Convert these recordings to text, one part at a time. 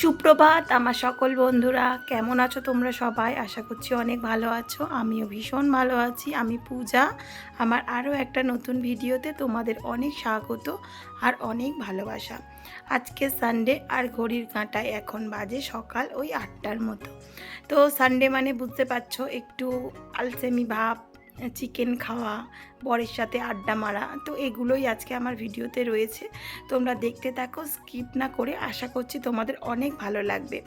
সুপ্রভাত, আমার সকল বন্ধুরা। কেমন আছো তোমরা সবাই? আশা করছি অনেক ভালো আছো। আমিও ভীষণ ভালো আছি। আমি পূজা। আমার আরও একটা নতুন ভিডিওতে তোমাদের অনেক স্বাগত আর অনেক ভালোবাসা। আজকে সানডে আর ঘড়ির কাঁটায় এখন বাজে সকাল ওই আটটার মতো। তো সানডে মানে বুঝতে পারছ একটু আলসেমি ভাব, চিকেন খাওয়া বরের সাথে আড্ডা মারা। তো এগুলোই আজকে আমার ভিডিওতে রয়েছে। তোমরা দেখতে থাকো, স্কিপ না করে আশা করছি তোমাদের অনেক ভালো লাগবে।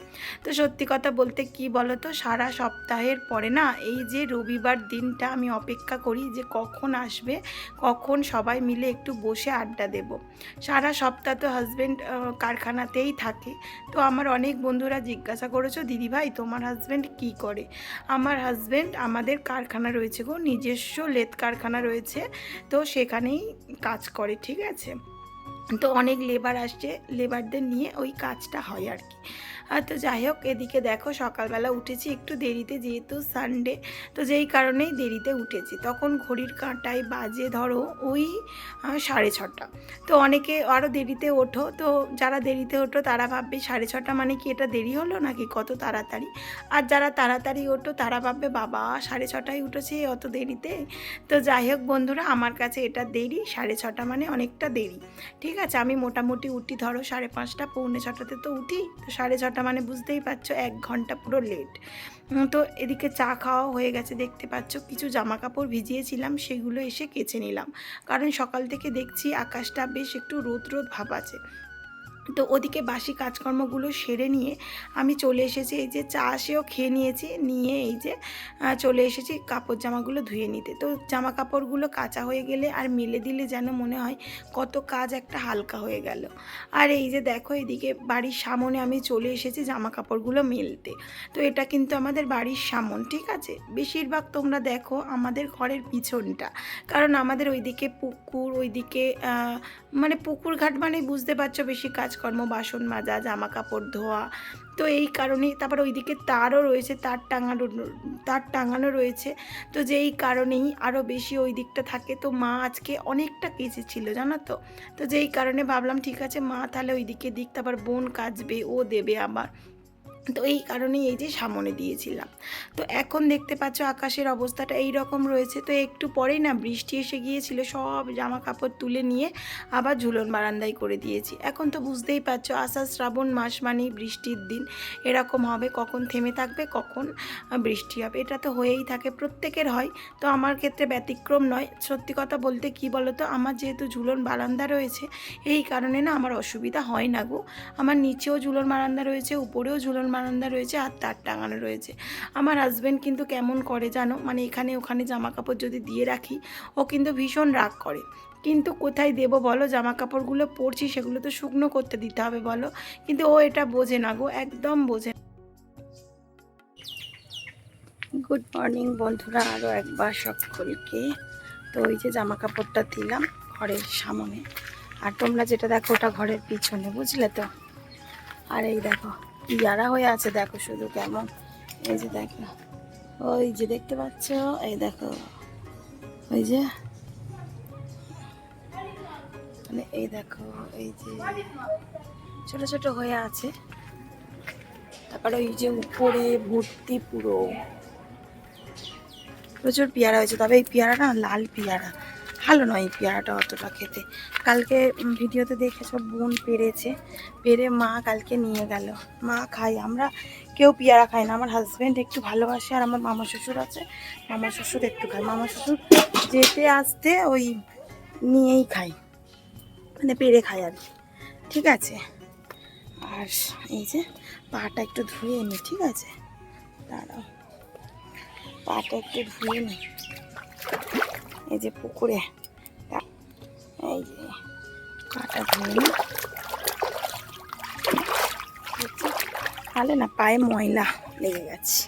তো সত্যি কথা বলতে কি বলো তো সারা সপ্তাহের পরে না, এই যে রবিবার দিনটা আমি অপেক্ষা করি যে কখন আসবে, কখন সবাই মিলে একটু বসে আড্ডা দেব। সারা সপ্তাহ তো হাজব্যান্ড কারখানাতেই থাকে। তো আমার অনেক বন্ধুরা জিজ্ঞাসা করেছ দিদিভাই তোমার হাজব্যান্ড কি করে? আমার হাজব্যান্ড আমাদের কারখানা রয়েছে গো, নিজস্ব লেদ কারখানা রয়েছে। তো সেখানেই কাজ করে ঠিক আছে? তো অনেক লেবার আসছে লেবারদের নিয়ে ওই কাজটা হয় আর কি। আর তো যাই হোক, এদিকে দেখো সকালবেলা উঠেছি, একটু দেরিতে যেহেতু সানডে তো যেই কারণেই দেরিতে উঠেছি। তখন ঘড়ির কাঁটায় বাজে ধরো ওই সাড়ে ছটা। তো অনেকে আরও দেরিতে ওঠো, তো যারা দেরিতে ওঠো তারা ভাববে সাড়ে ছটা মানে কি এটা দেরি হলো নাকি কত তাড়াতাড়ি? আর যারা তাড়াতাড়ি ওঠো তারা ভাববে, বাবা, সাড়ে ছটায় উঠেছে অত দেরিতে? তো যাই হোক বন্ধুরা, আমার কাছে এটা দেরি, সাড়ে ছটা মানে অনেকটা দেরি। ঠিক আছে, আমি মোটামুটি উঠি ধরো সাড়ে পাঁচটা, পৌনে ছটাতে তো উঠি, তো সাড়ে ছটা মানে বুঝতেই পারছ এক ঘণ্টা পুরো লেট তো এদিকে চা খাওয়া হয়ে গেছে, দেখতে পাচ্ছ কিছু জামা কাপড় ভিজিয়েছিলাম, সেগুলো এসে কেচে নিলাম। কারণ সকাল থেকে দেখছি আকাশটা বেশ একটু রোদ রোদ ভাব আছে। তো ওদিকে বাসি কাজকর্মগুলো সেরে নিয়ে আমি চলে এসেছি, এই যে চা সেও খেয়ে নিয়েছি, নিয়ে এই যে চলে এসেছি কাপড় জামাগুলো ধুয়ে নিতে। তো জামা কাপড়গুলো কাঁচা হয়ে গেলে আর মেলে দিলে যেন মনে হয় কত কাজ একটা হালকা হয়ে গেল। আর এই যে দেখো এদিকে বাড়ির সামনে আমি চলে এসেছি জামা কাপড়গুলো মেলতে। তো এটা কিন্তু আমাদের বাড়ির সামন, ঠিক আছে? বেশিরভাগ তোমরা দেখো আমাদের ঘরের পিছনটা। কারণ আমাদের ওইদিকে পুকুর, ওইদিকে মানে পুকুর ঘাট মানে বুঝতে পারছ বেশি কাজকর্ম, বাসন মাজা জামা কাপড় ধোয়া। তো এই কারণেই তারপর ওইদিকে তারও রয়েছে, তার টাঙানো তার টাঙানো রয়েছে। তো যেই কারণেই আরও বেশি ওই দিকটা থাকে। তো মা আজকে অনেকটা কেচেছিল জানো তো? তো যেই কারণে ভাবলাম, ঠিক আছে, মা তাহলে ওইদিকে দিক, তারপর বোন কাচবে, ও দেবে আবার। তো এই কারণেই এই যে সামনে দিয়েছিলাম। তো এখন দেখতে পাচ্ছ আকাশের অবস্থাটা এই রকম রয়েছে। তো একটু পরেই না বৃষ্টি এসে গিয়েছিল, সব জামা কাপড় তুলে নিয়ে আবার ঝুলন বারান্দায় করে দিয়েছি। এখন তো বুঝতেই পারছ আষাঢ় শ্রাবণ মাস মানেই বৃষ্টির দিন। এরকম হবে, কখন থেমে থাকবে, কখন বৃষ্টি হবে। এটা তো হয়েই থাকে, প্রত্যেকের হয়। তো আমার ক্ষেত্রে ব্যতিক্রম নয়। সত্যি কথা বলতে কি বলো তো আমার যেহেতু ঝুলন বারান্দা রয়েছে, এই কারণে না আমার অসুবিধা হয় না গো। আমার নিচেও ঝুলন বারান্দা রয়েছে, উপরেও ঝুলন বারান্দা রয়েছে আর তার টাঙানো রয়েছে। আমার হাজব্যান্ড কিন্তু কেমন করে জানো? মানে এখানে ওখানে জামা কাপড় যদি দিয়ে রাখি, ও কিন্তু ভীষণ রাগ করে। কিন্তু কোথায় দেবো বলো? জামা কাপড়গুলো পরছি, সেগুলো তো শুকনো করতে দিতে হবে বলো? কিন্তু ও এটা বোঝে না গো, একদম বোঝে। গুড মর্নিং বন্ধুরা আরও একবার সকলকে। তো ওই যে জামা কাপড়টা দিলাম ঘরের সামনে। আর তোমরা যেটা দেখো ওটা ঘরের পিছনে, বুঝলে তো? আর এই দেখো ইয়ারা হয়ে আছে, দেখো শুধু কেমন। এই যে দেখো, ওই যে দেখতে পাচ্ছ, এই দেখো, ওই যে মানে এই দেখো, এই যে ছোট ছোট হয়ে আছে। তারপরে ওই যে উপরে ভর্তি পুরো। প্রচুর পেয়ারা হয়েছে, তবে এই পেয়ারাটা লাল পেয়ারা। ভালো নয় পেয়ারাটা অতটা খেতে। কালকে ভিডিওতে দেখেছ, বোন পেরেছে, পেরে মা কালকে নিয়ে গেল। মা খাই আমরা কেউ পেয়ারা খাই না। আমার হাজব্যান্ড একটু ভালোবাসে আর আমার মামা শ্বশুর আছে। মামা শ্বশুর একটু খায়। মামা শ্বশুর যেতে আসতে ওই নিয়েই খাই মানে পেরে খাই আর ঠিক আছে? আর এই যে পাটা একটু ধুয়ে নি, ঠিক আছে? দাঁড়াও। পাটা একটু ধুয়ে নি। এই যে পুকুরে। এই যে ধুয়ে নি তাহলে না পায়ে ময়লা লেগে গেছে।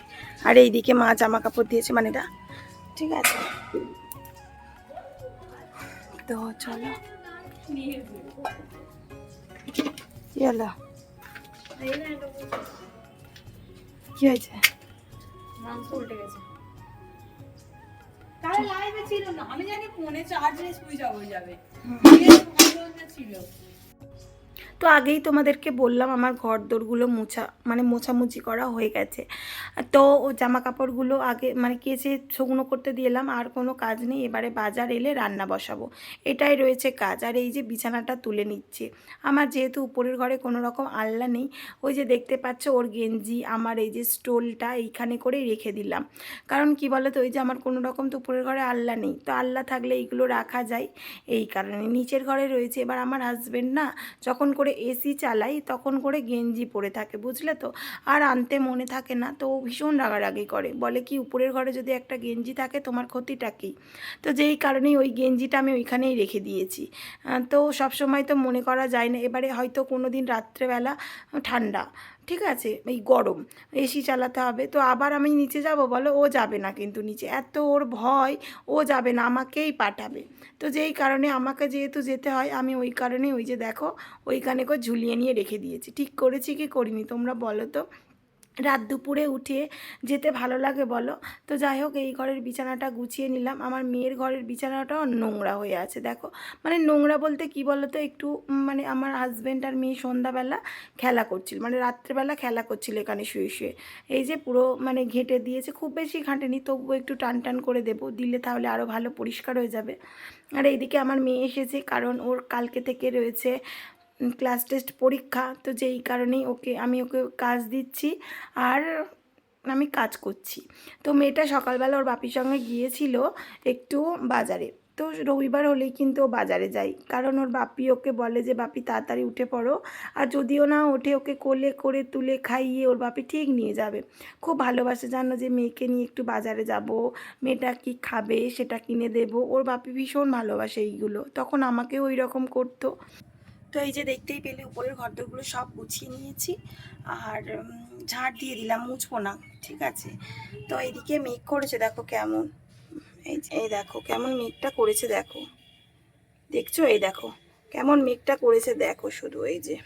আর এইদিকে মা জামা কাপড় দিয়েছে মানে এটা ঠিক আছে। তো চলো। হলো কি হয়েছে? গেছে। তাহলে লাইভে ছিল না। আমি জানি ফোনে চার্জ সুইচ অফ হয়ে যাবে। ছিল। তো আগেই তোমাদেরকে বললাম আমার ঘর দোরগুলো মোছা মানে মোছামুছি করা হয়ে গেছে। তো ও জামা কাপড়গুলো আগে মানে কেচে শুকনো করতে দিলাম আর কোনো কাজ নেই, এবারে বাজার এলে রান্না বসাবো। এটাই রয়েছে কাজ, আর এই যে বিছানাটা তুলে নিচ্ছে। আমার যেহেতু উপরের ঘরে কোনো রকম আল্লা নেই, ওই যে দেখতে পাচ্ছ ওর গেঞ্জি, আমার এই যে স্টোলটা এইখানে করেই রেখে দিলাম। কারণ কি বলো তো ওই যে আমার কোনো রকম তো উপরের ঘরে আল্লা নেই, তো আল্লা থাকলে এইগুলো রাখা যায়। এই কারণে নিচের ঘরে রয়েছে। এবার আমার হাজবেন্ড না, যখন করে এসি চালাই, তখন করে গেঞ্জি পরে থাকে, বুঝলে তো? আর আনতে মনে থাকে না, তো ভীষণ রাগারাগি করে। বলে, কি, উপরের ঘরে যদি একটা গেঞ্জি থাকে, তোমার ক্ষতিটা কী? তো যেই কারণেই ওই গেঞ্জিটা আমি ওইখানেই রেখে দিয়েছি। তো সবসময় তো মনে করা যায় না, এবারে হয়তো কোনো দিন রাত্রেবেলা, ঠান্ডা। ঠিক আছে? এই গরম, এসি চালাতে হবে। তো আবার আমি নিচে যাব বলো? ও যাবে না কিন্তু নিচে। এত ওর ভয়, ও যাবে না, আমাকেই পাঠাবে। তো যেই কারণে আমাকে যেহেতু যেতে হয়, আমি ওই কারণে ওই যে দেখো, ওইখানে করে ঝুলিয়ে নিয়ে রেখে দিয়েছি। ঠিক করেছি কি করিনি তোমরা বলো তো? রাত দুপুরে উঠে যেতে ভালো লাগে বলো। তো যাই হোক, এই ঘরের বিছানাটা গুছিয়ে নিলাম। আমার মেয়ের ঘরের বিছানাটাও নোংরা হয়ে আছে, দেখো। মানে নোংরা বলতে কি বলো তো একটু মানে আমার হাজব্যান্ড আর মেয়ে সন্ধ্যাবেলা খেলা করছিল মানে রাত্রেবেলা খেলা করছিল এখানে শুয়ে শুয়ে। এই যে পুরো মানে ঘেঁটে দিয়েছে, খুব বেশি ঘাঁটেনি, তবুও একটু টান টান করে দেবো, দিলে তাহলে আরও ভালো পরিষ্কার হয়ে যাবে। আর এইদিকে আমার মেয়ে এসেছে, কারণ ওর কালকে থেকে রয়েছে ক্লাস টেস্ট পরীক্ষা, তো যেই কারণেই ওকে, আমি ওকে কাজ দিচ্ছি আর আমি কাজ করছি। তো মেয়েটা সকালবেলা ওর বাপির সঙ্গে গিয়েছিল একটু বাজারে। তো রবিবার হলেই কিন্তু ও বাজারে যায়। কারণ ওর বাপি ওকে বলে যে, বাপি, তাড়াতাড়ি উঠে পড়ো। আর যদিও না ওঠে, ওকে কোলে করে তুলে খাইয়ে ওর বাপি ঠিক নিয়ে যাবে। খুব ভালোবাসে জানো যে, মেয়েকে নিয়ে একটু বাজারে যাব, মেয়েটা কি খাবে সেটা কিনে দেব। ওর বাপি ভীষণ ভালোবাসে এইগুলো। তখন আমাকেও ওই রকম করতো। তো এই যে দেখতেই পেলে উপরের ঘরদোরগুলো সব গুছিয়ে নিয়েছি। আর ঝাড় দিয়ে দিলাম, মুছবো না, ঠিক আছে? তো এইদিকে মেঘ করেছে, দেখো কেমন। এই দেখো কেমন মেঘটা করেছে, দেখো। দেখছ? এই দেখো, কেমন মেঘটা করেছে, দেখো শুধু, এই যে।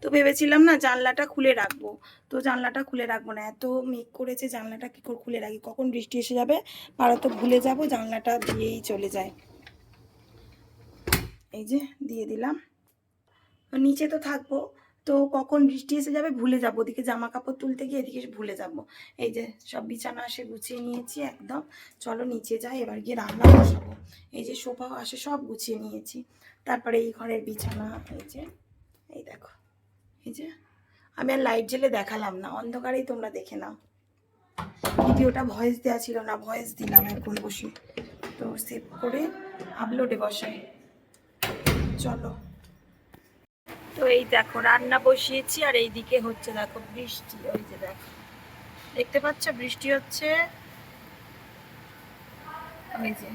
তো ভেবেছিলাম না জানলাটা খুলে রাখব। তো জানলাটা খুলে রাখব না, এত মেঘ করেছে, জানলাটা কী করে খুলে রাখি? কখন বৃষ্টি এসে যাবে? পাড়া তো ভুলে যাব, জানলাটা দিয়েই চলে যায়। এই যে দিয়ে দিলাম। নিচে তো থাকব। তো কখন বৃষ্টি এসে যাবে ভুলে যাব। ওদিকে জামা কাপড় তুলতে গিয়ে এদিকে ভুলে যাব। এই যে সব বিছানা আসে গুছিয়ে নিয়েছি একদম। চলো নিচে যাই, এবার গিয়ে রান্না বসাবো। এই যে সোফা আসে সব গুছিয়ে নিয়েছি। তারপরে এই ঘরের বিছানা, এই যে, এই দেখো, এই যে। আমি আর লাইট জ্বেলে দেখালাম না, অন্ধকারেই তোমরা দেখে নাও। ভিডিওটা ভয়েস দেওয়া ছিল না, ভয়েস দিলাম এখন বসে। তো সেভ করে আপলোডে বসাই। চলো। তো এই দেখো, রান্না বসিয়েছি আর এইদিকে হচ্ছে দেখো বৃষ্টি, ওই যে দেখো। দেখতে পাচ্ছ বৃষ্টি হচ্ছে? ওই যে।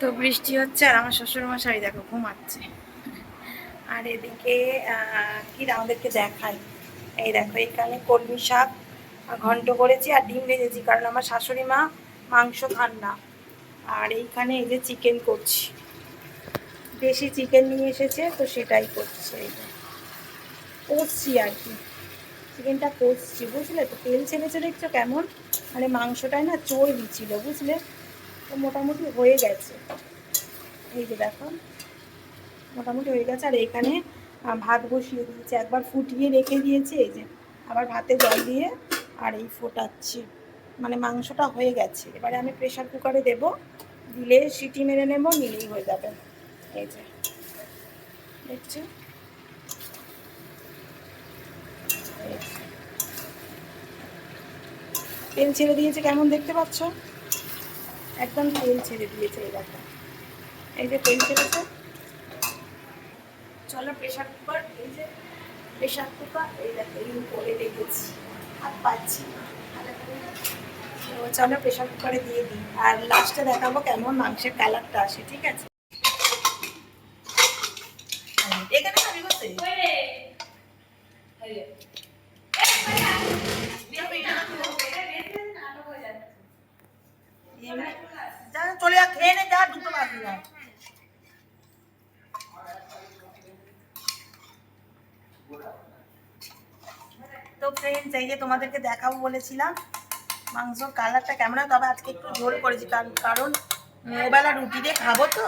তো বৃষ্টি হচ্ছে আর আমার শ্বশুর মশাই দেখো ঘুমাচ্ছে। আর এদিকে কি আমাদেরকে দেখাই? এই দেখো, এইখানে কলমি শাক ঘন্ট করেছি আর ডিম ভেজেছি, কারণ আমার শাশুড়ি মা মাংস খান না। আর এইখানে এই যে চিকেন করছি। দেশি চিকেন নিয়ে এসেছে, তো সেটাই করছে। করছি আর কি। চিকেনটা করছি, বুঝলে তো? তেল ছেড়েছে দেখছ কেমন? মানে মাংসটায় না চর্বি ছিল বুঝলে? তো মোটামুটি হয়ে গেছে। এই যে দেখো, মোটামুটি হয়ে গেছে। আর এখানে ভাত বসিয়ে দিয়েছি। একবার ফুটিয়ে রেখে দিয়েছি, এই যে, আবার ভাতে জল দিয়ে আর এই ফোটাচ্ছি। মানে মাংসটা হয়ে গেছে। এবারে আমি প্রেশার কুকারে দেবো, দিলে সিটি মেরে নেব, নিলেই হয়ে যাবে। দেখছ তেল ছেড়ে দিয়েছে, কেমন দেখতে পাচ্ছ? একদম তেল ছেড়ে দিয়েছে এই দেখো। এই যে তেল ছেড়েছে। চলো প্রেশার কুকার, এই যে প্রেশার কুকার, এই দেখো, এই উপরে রেখেছি। আর পাচ্ছি করে। চলো প্রেশার কুকারে দিয়ে দিই। আর লাস্টে দেখাবো কেমন মাংসের কালারটা আসে, ঠিক আছে? এখানে খাবি বসে তো ফ্রেন্ডস এই যে তোমাদেরকে দেখাবো বলেছিলাম মাংসর কালারটা কেমন তবে আজকে একটু ঝোল করেছি, কারণ কারণ ওবেলা রুটি দিয়ে খাব তো,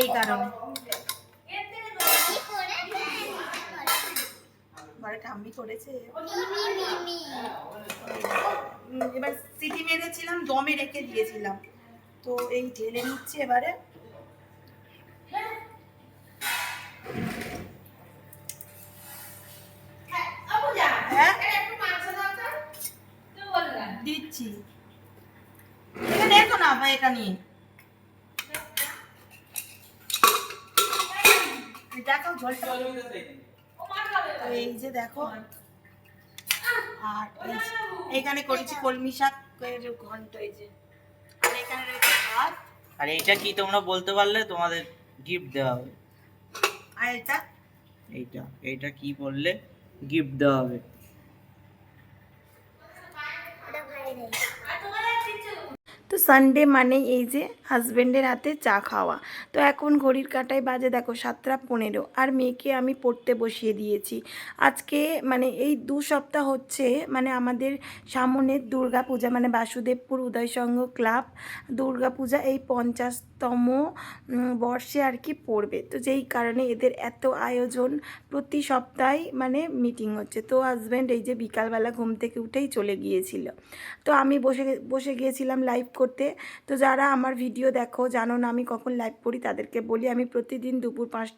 এই কারণে। ঠাম্মি করেছে। এবার সিটি মেরেছিলাম দমে রেখে দিয়েছিলাম। তো এই ঢেলে নিচ্ছে এবারে। হ্যাঁ? দিচ্ছি। এসো না এটা নিয়ে। দেখাও ঝোলটা তো এই যে দেখো। আর এই যে, এখানে করেছি কলমি শাক। এর ঘন্ট এই যে। আর এখানে রয়েছে ভাত। আর এইটা কি তোমরা বলতে পারলে তোমাদের গিফট দেওয়া হবে? আর এটা? এইটা এইটা কি বললে? গিফট দেওয়া হবে তো সানডে মানে এই যে হাজব্যান্ডের হাতে চা খাওয়া। তো এখন ঘড়ির কাটায় বাজে দেখো সাতটা পনেরো। আর মেয়েকে আমি পড়তে বসিয়ে দিয়েছি। আজকে মানে এই দু সপ্তাহ হচ্ছে মানে আমাদের সামনের দুর্গা পূজা মানে বাসুদেবপুর উদয় সংঘ ক্লাব দুর্গা পূজা এই পঞ্চাশতম বর্ষে আর কি পড়বে। তো যেই কারণে এদের এত আয়োজন প্রতি সপ্তাহে মানে মিটিং হচ্ছে। তো হাজব্যান্ড এই যে বিকালবেলা ঘুম থেকে উঠেই চলে গিয়েছিল। তো আমি বসে বসে গিয়েছিলাম লাইভ করতে। তো যারা আমার ভিডিও দেখো, জানো না আমি কখন লাইভ করি তাদেরকে বলি, আমি প্রতিদিন দুপুর পাঁচ,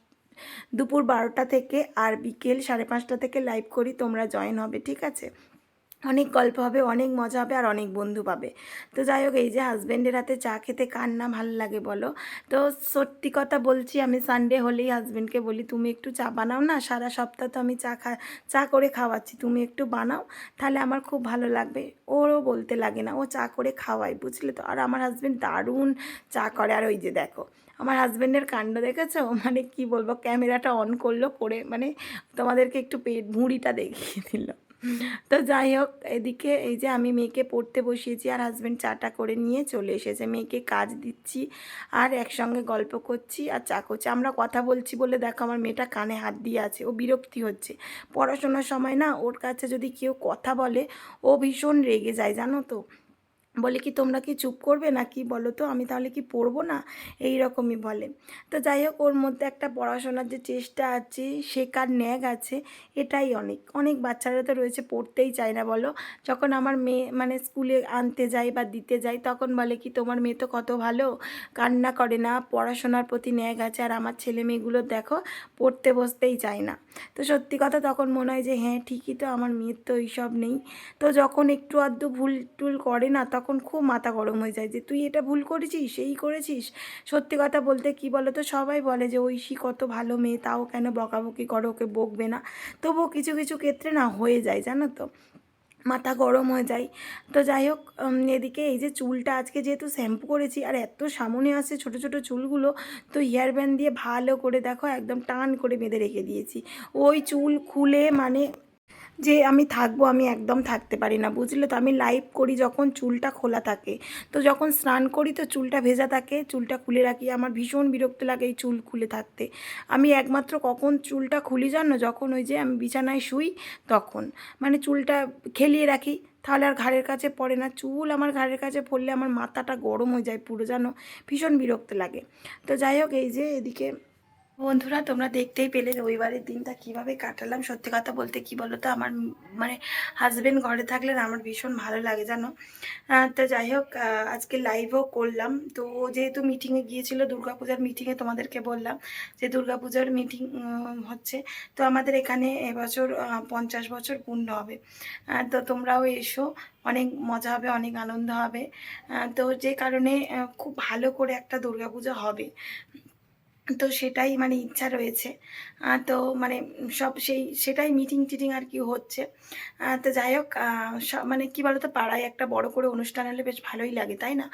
দুপুর বারোটা থেকে আর বিকেল সাড়ে পাঁচটা থেকে লাইভ করি, তোমরা জয়েন হবে, ঠিক আছে? অনেক গল্প হবে, অনেক মজা হবে আর অনেক বন্ধু পাবে। তো যাই হোক, এই যে হাজব্যান্ডের হাতে চা খেতে কার না ভালো লাগে বলো? তো সত্যি কথা বলছি, আমি সানডে হলেই হাজব্যান্ডকে বলি, তুমি একটু চা বানাও না, সারা সপ্তাহ তো আমি চা খা, চা করে খাওয়াচ্ছি, তুমি একটু বানাও, তাহলে আমার খুব ভালো লাগবে। ওরও বলতে লাগে না, ও চা করে খাওয়ায়, বুঝলে তো? আর আমার হাজব্যান্ড দারুণ চা করে, আর ওই যে দেখো, আমার হাজব্যান্ডের কাণ্ড দেখেছ? মানে কি বলব, ক্যামেরাটা অন করল, করে মানে তোমাদেরকে একটু পেট, ভুঁড়িটা দেখিয়ে দিল। তো যাই হোক, এদিকে এই যে আমি মেয়েকে পড়তে বসিয়েছি আর হাজব্যান্ড চাটা করে নিয়ে চলে এসেছে। মেয়েকে কাজ দিচ্ছি আর একসঙ্গে গল্প করছি আর চা করছি। আমরা কথা বলছি বলে দেখো আমার মেয়েটা কানে হাত দিয়ে আছে, ও বিরক্তি হচ্ছে। পড়াশোনার সময় না ওর কাছে যদি কেউ কথা বলে, ও ভীষণ রেগে যায়, জানো তো? বলে কি, তোমরা কি চুপ করবে না কি বলো তো, আমি তাহলে কি পড়ব না? এই রকমই বলে। তো যাই হোক, ওর মধ্যে একটা পড়াশোনার যে চেষ্টা আছে শেখার ন্যাক আছে, এটাই অনেক। অনেক বাচ্চারা তো রয়েছে, পড়তেই চায় না, বলো। যখন আমার মেয়ে মানে স্কুলে আনতে যাই বা দিতে যাই তখন বলে কি, তোমার মেয়ে তো কত ভালো, কান্না করে না, পড়াশোনার প্রতি ন্যাক আছে, আর আমার ছেলে মেয়েগুলো দেখো, পড়তে বসতেই চায় না। তো সত্যি কথা তখন মনে হয় যে হ্যাঁ ঠিকই তো, আমার মেয়ের তো এইসব নেই। তো যখন একটু আধটু ভুল টুল করে না, তখন খুব মাথা গরম হয়ে যায় যে, তুই এটা ভুল করেছিস এই করেছিস? সত্যি কথা বলতে কি বলো তো সবাই বলে যে ঐশী কত ভালো মেয়ে, তাও কেন বকাবকি করো, ওকে বকবে না? তবুও কিছু কিছু ক্ষেত্রে না হয়ে যায়, জানো তো? মাথা গরম হয়ে যায়। তো যাই হোক এদিকে এই যে চুলটা আজকে যেহেতু শ্যাম্পু করেছি, আর এত সামনে আসছে ছোট ছোট চুলগুলো, তো হেয়ার ব্যান্ড দিয়ে ভালো করে দেখো, একদম টান করে বেঁধে রেখে দিয়েছি। ওই চুল খুলে মানে যে আমি থাকব, আমি একদম থাকতে পারি না, বুঝলে তো? আমি লাইভ করি যখন চুলটা খোলা থাকে। তো যখন স্নান করি তো চুলটা ভেজা থাকে, চুলটা খুলে রাখি। আমার ভীষণ বিরক্ত লাগে এই চুল খুলে থাকতে। আমি একমাত্র কখন চুলটা খুলি জানো? যখন ওই যে আমি বিছানায় শুই, তখন। মানে চুলটা খেলিয়ে রাখি, তাহলে আর ঘাড়ের কাছে পড়ে না। চুল আমার ঘাড়ের কাছে পড়লে আমার মাথাটা গরম হয়ে যায় পুরো, জানো? ভীষণ বিরক্ত লাগে। তো যাই হোক, এই যে এদিকে বন্ধুরা, তোমরা দেখতেই পেলে রবিবারের দিনটা কীভাবে কাটালাম। সত্যি কথা বলতে কি বলো তো আমার মানে হাজবেন্ড ঘরে থাকলে আমার ভীষণ ভালো লাগে জানো। তো যাই হোক আজকে লাইভও করলাম। তো যেহেতু মিটিংয়ে গিয়েছিল, দুর্গাপূজার মিটিংয়ে তোমাদেরকে বললাম যে দুর্গাপূজার মিটিং হচ্ছে। তো আমাদের এখানে এবছর পঞ্চাশ বছর পূর্ণ হবে। তো তোমরাও এসো, অনেক মজা হবে, অনেক আনন্দ হবে। তো যে কারণে খুব ভালো করে একটা দুর্গাপূজা হবে। তো সেটাই মানে ইচ্ছা রয়েছে। তো মানে সব সেই, সেটাই মিটিং টিটিং আর কি হচ্ছে। তো যাই হোক মানে কি বলতো, পাড়ায় একটা বড় করে অনুষ্ঠান হলে বেশ ভালোই লাগে, তাই না?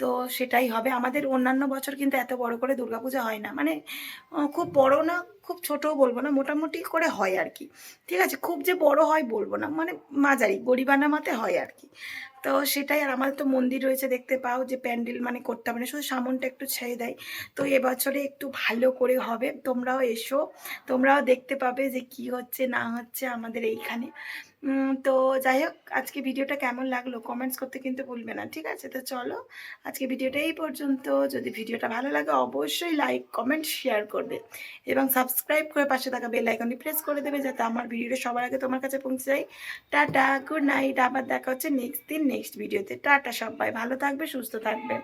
তো সেটাই হবে। আমাদের অন্যান্য বছর কিন্তু এত বড় করে দুর্গাপূজা হয় না। মানে খুব বড় না, খুব ছোটও বলব না, মোটামুটি করে হয় আর কি। ঠিক আছে? খুব যে বড় হয় বলব না। মানে মাঝারি, গরিবানা মাতে হয় আর কি। তো সেটাই আর আমাদের তো মন্দির রয়েছে দেখতে পাও যে প্যান্ডেল মানে করতে হবে না, শুধু সামনটা একটু ছেড়ে দেয়। তো এবছরে একটু ভালো করে হবে, তোমরাও এসো, তোমরাও দেখতে পাবে যে কি হচ্ছে না হচ্ছে আমাদের এইখানে। তো যাই হোক, আজকে ভিডিওটা কেমন লাগল কমেন্টস করতে কিন্তু ভুলবে না, ঠিক আছে? তো চলো, আজকে ভিডিওটা এই পর্যন্ত। যদি ভিডিওটা ভালো লাগে, অবশ্যই লাইক কমেন্ট শেয়ার করবে এবং সাবস্ক্রাইব করে পাশে থাকা বেল আইকনটি প্রেস করে দেবে যাতে আমার ভিডিওটা সবার আগে তোমার কাছে পৌঁছে যায়। টাটা গুড নাইট আবার দেখা হচ্ছে নেক্সট দিন নেক্সট ভিডিওতে টাটা সবাই, ভালো থাকবে, সুস্থ থাকবে।